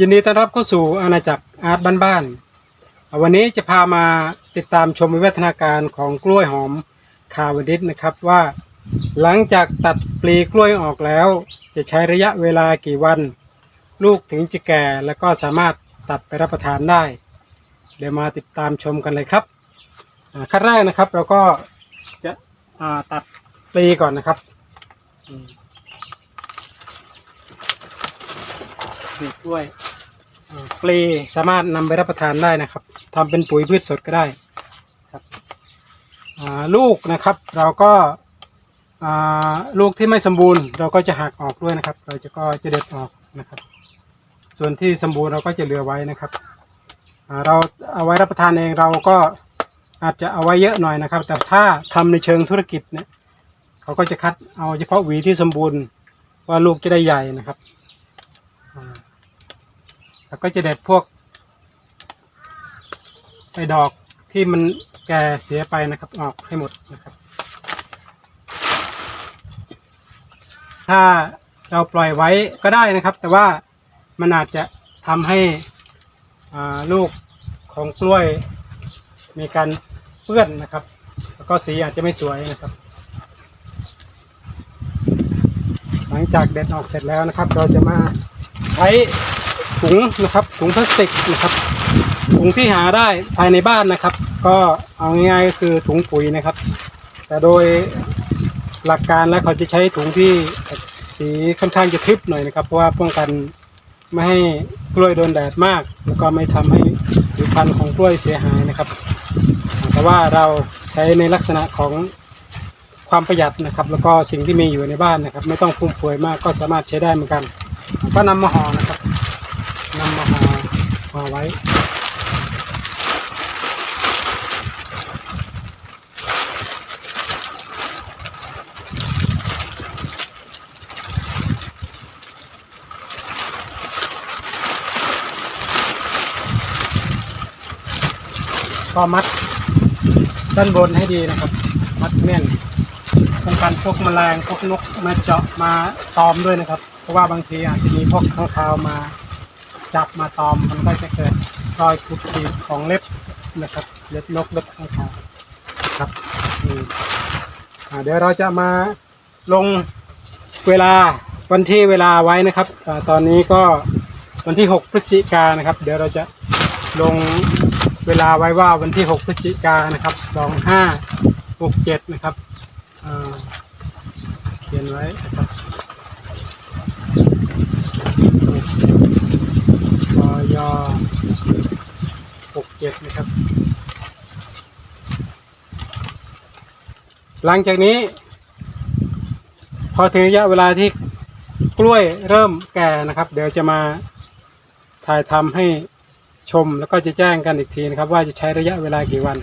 ยินดีต้อนรับเข้าสู่อาณาจักรอาร์ตบ้านๆวันนี้จะพามาติดตามชมวิวัฒนาการของกล้วยหอมคาวดิสนะครับว่า หลังจากตัดปลีกล้วยออกแล้ว จะใช้ระยะเวลากี่วัน ลูกถึงจะแก่แล้วก็สามารถตัดไปรับประทานได้ เดี๋ยวมาติดตามชมกันเลยครับขั้นแรกนะครับเราก็จะตัดปลีก่อนนะครับปลีกล้วย อ่าปลีสามารถนำไปรับประทานได้นะครับทำเป็นปุ๋ยพืชสดก็ได้ครับลูกนะครับ เราก็ลูกที่ไม่สมบูรณ์ เราก็จะหักออกด้วยนะครับ เราจะก็จะเด็ดออกนะครับ ส่วนที่สมบูรณ์เราก็จะเหลือไว้นะครับเราเอาไว้รับประทานเองเราก็อาจจะเอาไว้เยอะหน่อยนะครับ แต่ถ้าทำในเชิงธุรกิจเนี่ยเขาก็จะคัดเอาเฉพาะหวีที่สมบูรณ์ว่าลูกจะได้ใหญ่นะครับ แล้วก็จะเด็ดพวกไอ้ดอกที่มันแก่เสียไปนะครับออกให้หมดนะครับ ถ้าเราปล่อยไว้ก็ได้นะครับ แต่ว่ามันอาจจะทำให้ลูกของกล้วยมีการเปื้อนนะครับ แล้วก็สีอาจจะไม่สวยนะครับ หลังจากเด็ดออกเสร็จแล้วนะครับ เราจะมาใช้ ถุงนะครับ ถุงพลาสติกนะครับ ถุงที่หาได้ภายในบ้านนะครับ ก็เอาง่ายๆก็คือถุงปุ๋ยนะครับ แต่โดยหลักการแล้วเขาจะใช้ถุงที่สีค่อนข้างจะทึบหน่อยนะครับ เพราะว่าป้องกันไม่ให้กล้วยโดนแดดมาก แล้วก็ไม่ทำให้ผิวพรรณของกล้วยเสียหายนะครับ แต่ว่าเราใช้ในลักษณะของความประหยัดนะครับ แล้วก็สิ่งที่มีอยู่ในบ้านนะครับ ไม่ต้องฟุ่มเฟือยมากก็สามารถใช้ได้เหมือนกัน ก็นำมาห่อนะ นำมาห่อห่อไว้ก็มัดด้านบนให้ดีนะครับ มัดแน่นป้องกันพวกแมลงพวกนกมาเจาะมาตอมด้วยนะครับ เพราะว่าบางทีอาจจะมีพวกข้างคาวมา จับมาตอมมันก็จะเกิดรอยขูดขีดของเล็บนะครับเล็บนกเล็บข้างคาวครับอืมอ่าเดี๋ยวเราจะมาลงเวลาวันที่เวลาไว้นะครับอตอนนี้ก็วันที่ 6 พฤศจิกานะครับ เดี๋ยวเราจะลงเวลาไว้ว่าวันที่ 6 พฤศจิกานะครับ 2567 นะครับเขียนไว้นะครับ ปย67นะครับ หลังจากนี้ พอถึงระยะเวลาที่กล้วยเริ่มแก่นะครับ เดี๋ยวจะมาถ่ายทำให้ชมแล้วก็จะแจ้งกันอีกทีนะครับ ว่าจะใช้ระยะเวลากี่วัน